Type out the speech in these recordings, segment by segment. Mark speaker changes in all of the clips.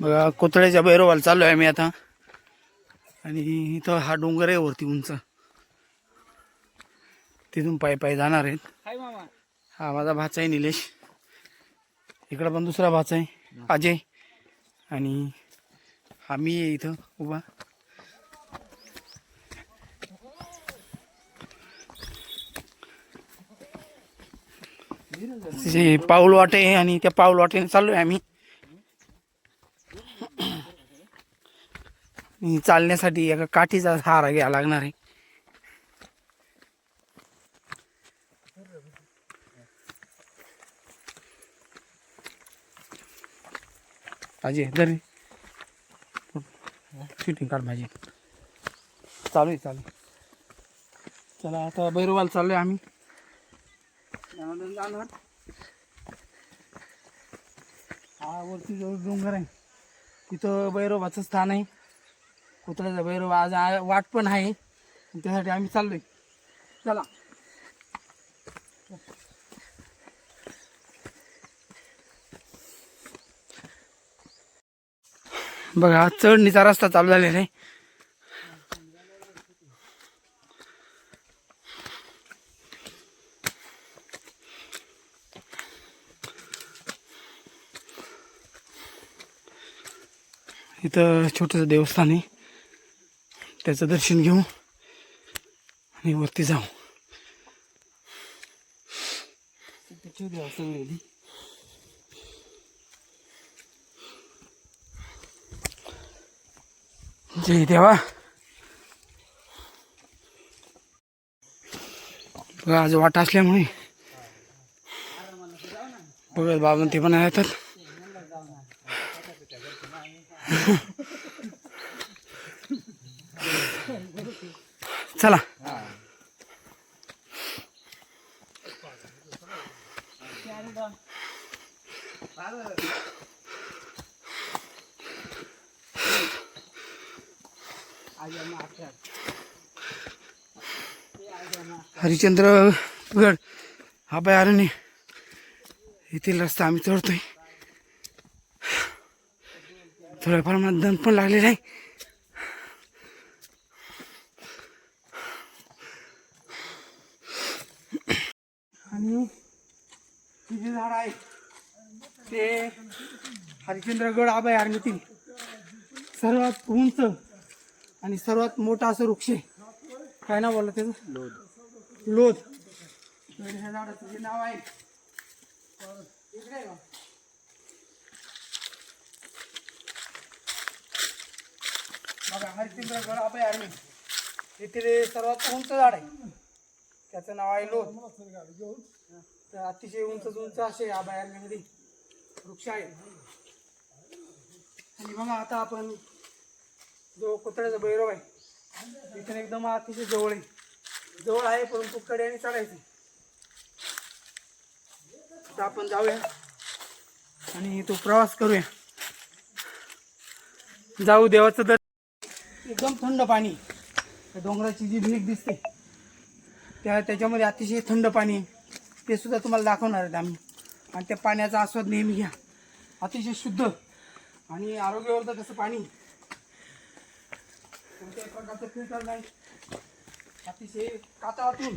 Speaker 1: बघा कोतळ्याच्या भैरवाला चाललो आहे मी आता. आणि इथं हा डोंगर आहे वरती उंच. तिथून पायी पायी जाणार आहेत. हा माझा भाचा आहे निलेश. इकडं पण दुसरा भाचा आहे अजय. आणि हा मी आहे इथं उभा. हे पाऊल वाटे आहे आणि त्या पाऊल वाटेने चाललोय आम्ही. चालण्यासाठी एका काठीचा सहारा घ्यावा लागणार आहे. अजय दर शूटिंग काढ माझी चालू आहे चालू चला आता बैरोवाल चाललोय आम्ही. जाणार हा वरती जो डोंगर आहे. तिथं भैरोबाचं स्थान आहे. कुत्र्याचा भैरव आज वाट पण आहे. आणि त्यासाठी आम्ही चाललो आहे चला. बघा चढणीचा रस्ता चालू झालेला आहे. इथं छोटंसं देवस्थान आहे. त्याचं दर्शन घेऊ आणि वरती जाऊ. जय देवा. बघा आज वाट असल्यामुळे बघत बाबा ते पण येतात चला. हरिश्चंद्रगड हा अरण्य येथील रस्ता आम्ही चढतोय. थोड्या प्रमाणात दम पण लागलेला आहे. आणि हे जे झाड आहे. ते हरिश्चंद्रगड अभय अरण्यातील सर्वात उंच आणि सर्वात मोठा असं वृक्ष आहे. काय नाव बोललं त्याचं? लोध. लोध. तर ह्या झाडाचं जे नाव आहे. इकडे आहे बघा हरिश्चंद्रगड अभय अरण्य येथील सर्वात उंच झाड आहे. त्याचं नाव आहे लोध तर अतिशय उंच उंच असे या अभयारण्यामध्ये वृक्ष आहे आणि बघा आता आपण जो कुत्र्याचा भैरव आहे इथून एकदम अतिशय जवळ आहे. जवळ आहे परंतु कड्याने चढायचे तर आपण जाऊया आणि तो प्रवास करूया. जाऊ देवाचं दर एकदम थंड पाणी. त्या डोंगराची जी भीक दिसते त्या त्याच्यामध्ये अतिशय थंड पाणी. आहे ते सुद्धा तुम्हाला दाखवणार आहेत आम्ही. आणि त्या पाण्याचा आस्वाद नेहमी घ्या. अतिशय शुद्ध आणि आरोग्यवर्धक कसं पाणी. कोणत्याही प्रकारचं फिल्टर नाही. अतिशय कातळातून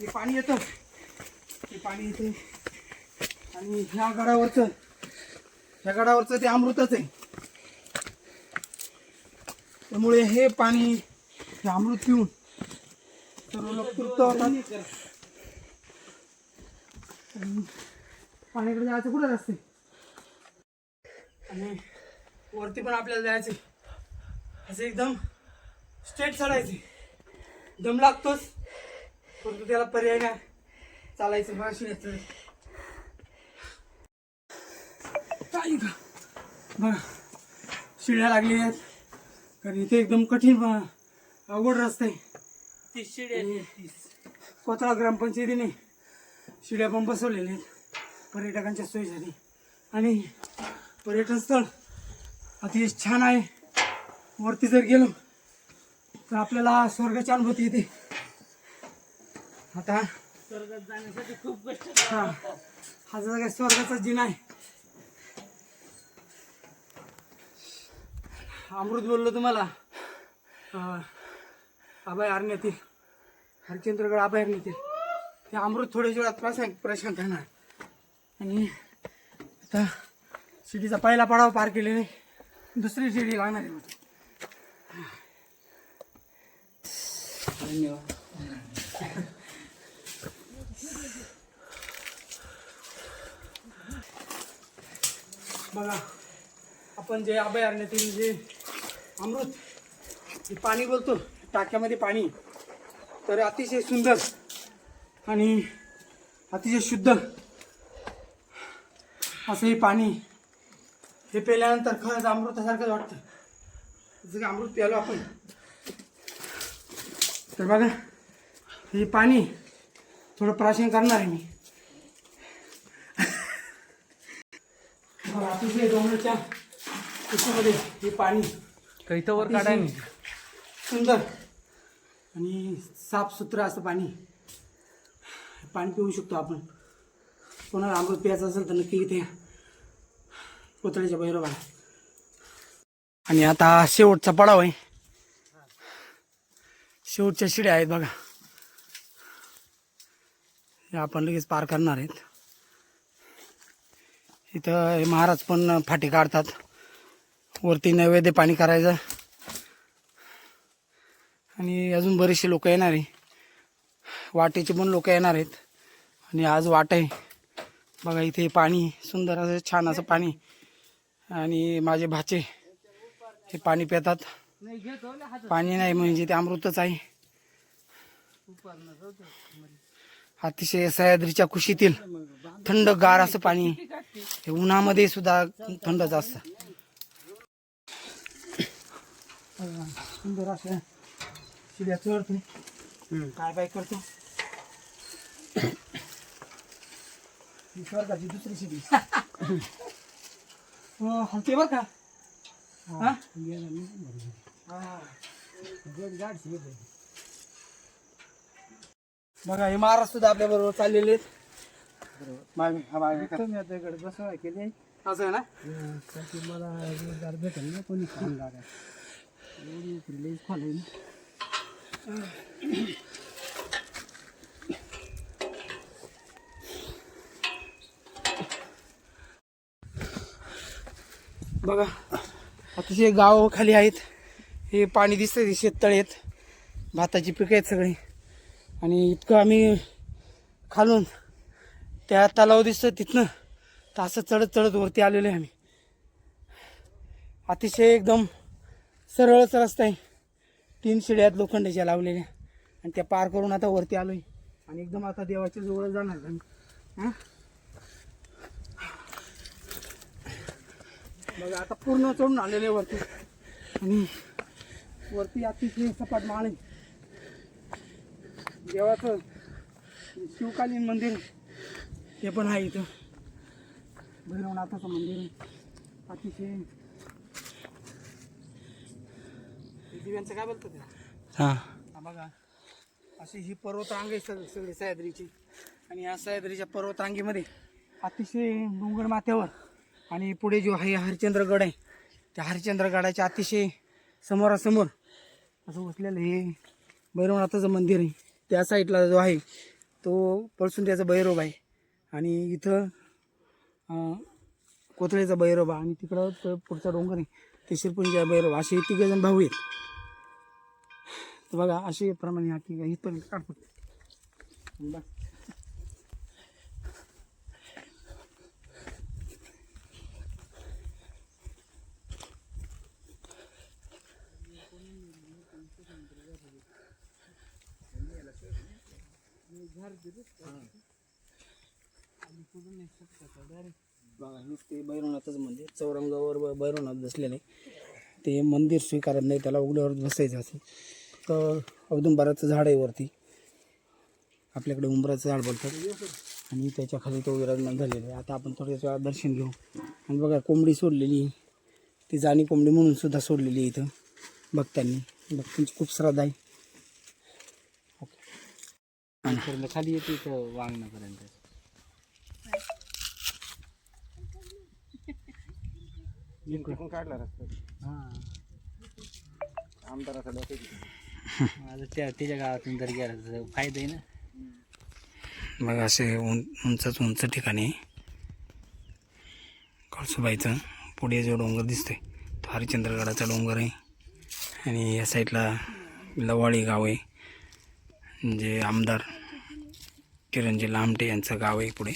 Speaker 1: जे पाणी येतं ते पाणी येते. आणि ह्या गडावरचं ह्या गडावरचं ते अमृतच आहे. त्यामुळे हे पाणी हे अमृत पिऊन सर्व लोक तृप्त होतात पाण्याकडे जायचं कुठं रस्ते? आणि वरती पण आपल्याला जायचे असं एकदम स्ट्रेट चढायचे. दम लागतोच. परंतु त्याला पर्याय नाही. चालायचं बघा येतं काही का बघा. शिड्या लागल्या आहेत. कारण इथे एकदम कठीण अवघड रस्ता आहे. कोथळा ग्रामपंचायतीने शिड्या पण बसवलेल्या आहेत. पर्यटकांच्या सोयीसाठी. आणि पर्यटन स्थळ अतिशय छान आहे. वरती जर गेलो तर आपल्याला स्वर्गाची अनुभूती येते. आता
Speaker 2: स्वर्गात जाण्यासाठी खूप कष्ट
Speaker 1: हा. हा जर काय स्वर्गाचा जिना आहे. अमृत बोललो तुम्हाला. अं, हरिचंद्रगड हरिश्चंद्रगड अभयारण्यातील ते अमृत थोड्याच वेळात प्रशांत प्रशांत राहणार आणि आता शिडीचा पहिला पडाव पार केलेले दुसरी शिडी लागणार आहे धन्यवाद. बघा आपण जे अभयारण्यातील जे अमृत. पाणी बोलतो टाक्यामध्ये पाणी. तर अतिशय सुंदर आणि अतिशय शुद्ध असं हे पाणी हे प्यायल्यानंतर खरंच अमृतासारखंच वाटतं. जसं की अमृत प्यालो आपण. तर बघा हे पाणी थोडं प्राशन करणार आहे मी. अतिशय डोंगराच्या त्याच्यामध्ये हे पाणी
Speaker 2: वर
Speaker 1: अतिशय
Speaker 2: काढाय
Speaker 1: सुंदर आणि साफसुथरं असं पाणी. पाणी पिऊ शकतो आपण. कोणाला अमृत प्यायचं असेल तर नक्की इथे कोथळीच्या भैरवा आणि आता शेवटचा पडाव आहे. शेवटच्या शिड्या आहेत बघा. हे आपण लगेच पार करणार आहेत. इथं हे महाराज पण फाटी काढतात. वरती नैवेद्य पाणी करायचं. आणि अजून बरेचसे लोक येणार आहे. वाटेचे पण लोक येणार आहेत. आणि आज वाट आहे. बघा इथे पाणी सुंदर असं छान असं पाणी. आणि माझे भाचे हे पाणी पितात. पाणी नाही म्हणजे ते अमृतच आहे. अतिशय सह्याद्रीच्या कुशीतील थंड गार असं पाणी. हे उन्हामध्ये सुद्धा थंडच असतं बघा, सुंदर असं शिड्या चढतो. काय बाय करतो? ही स्वर्गाची दुसरी शिडी. हो हलते बरं का? हा? बघा हे महाराज सुद्धा आपल्या बरोबर चाललेले असं आहे ना?
Speaker 3: मला रोजगार भेटेल ना कोणी कामगार
Speaker 1: बघा अतिशय गाव खाली आहेत हे पाणी दिसतंय शेततळे आहेत. भाताची पिकं आहेत सगळी. आणि इतकं आम्ही खालून त्या तलाव दिसतं तिथनं तर असं चढत चढत वरती आलेलो आहे आम्ही. अतिशय एकदम सरळच रस्ता आहे. तीन शिड्यात लोखंडाच्या लावलेल्या. आणि त्या पार करून आता वरती आलो आहे आणि एकदम आता देवाच्या जवळ जाणार आम्ही हां? आता पूर्ण चढून आलेले आहे वरती. आणि वरती अतिशय सपाट माळ आहे. देवाचं शिवकालीन मंदिर हे पण आहे इथं. भैरवनाथाचं मंदिर अतिशय हे दिव्यांचं काय बोलतं ते?
Speaker 3: हां.
Speaker 1: हा बघा. अशी ही पर्वतरांग आहे सग सगळी सह्याद्रीची. आणि या सह्याद्रीच्या पर्वतरांगेमध्ये अतिशय डोंगर माथ्यावर आणि पुढे जो आहे हरिश्चंद्रगड आहे त्या हरिश्चंद्रगडाच्या अतिशय समोरासमोर असं बसलेलं हे भैरवनाथाचं मंदिर आहे. त्या साईडला जो आहे तो पळसुंद्याचा भैरव आहे. आणि इथं अं, कोथळेचा भैरव आणि तिकडं पुढचा डोंगर आहे. ते शिरपुंजा भैरव असे तिघजण भाऊ आहेत. तर बघा अशी प्रमाणे हा ठीक इथपर्यंत काढतो. बस बघा ते मंदिर. चौरंगावर बैरवनाथ बसले नाही ते मंदिर स्वीकारत नाही त्याला उघड्यावर बसायचं असं. तर औदुंबराचं झाड आहे वरती. आपल्याकडे उंबराचं झाड बोलतात. आणि त्याच्याखाली तो विराजमान झालेला आहे. आता आपण थोड्याच वेळा दर्शन घेऊ. आणि बघा कोंबडी सोडलेली. ती जाणी कोंबडी म्हणून सुद्धा सोडलेली आहे इथं. भक्तांनी. भक्तांची खूप श्रद्धा आहे.
Speaker 3: इथपर्यंत खाली येते इथं वांगणापर्यंत.
Speaker 4: जिंकून काढला रस्ता
Speaker 3: हा.
Speaker 4: आमदाराचा
Speaker 3: माझं त्या त्याच्या गावातून जर गेला तर फायदा आहे ना.
Speaker 1: बघा असे उं उंचच उंच ठिकाणी कळसुबाईचं पुढे जो डोंगर दिसतोय तो हरिश्चंद्रगडाचा डोंगर आहे. आणि या साईडला लवाळी गाव आहे. जे आमदार किरणजी लामटे यांचं गाव आहे पुढे.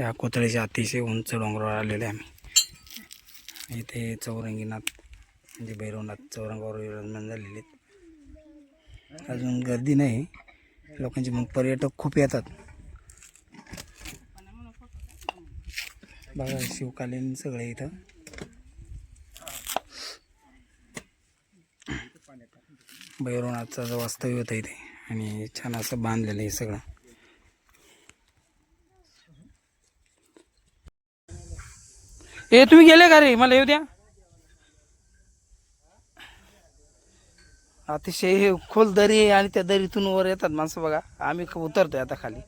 Speaker 1: या कोथळीच्या अतिशय उंच डोंगरावर आलेले आहे आम्ही. इथे चौरंगीनाथ म्हणजे भैरवनाथ चौरंगावर विराजमान झालेले आहेत अजून गर्दी नाही. लोकांचे मग पर्यटक खूप येतात. बघा शिवकालीन सगळे इथं. भैरवनाथचा जो वास्तव्य होतं इथे आणि छान असं बांधलेलं आहे सगळं. ए तुम्ही गेले का रे? मला येऊ द्या. अतिशय हे खोल दरी आहे आणि त्या दरीतून वर येतात माणसं बघा. आम्ही उतरतोय आता खाली.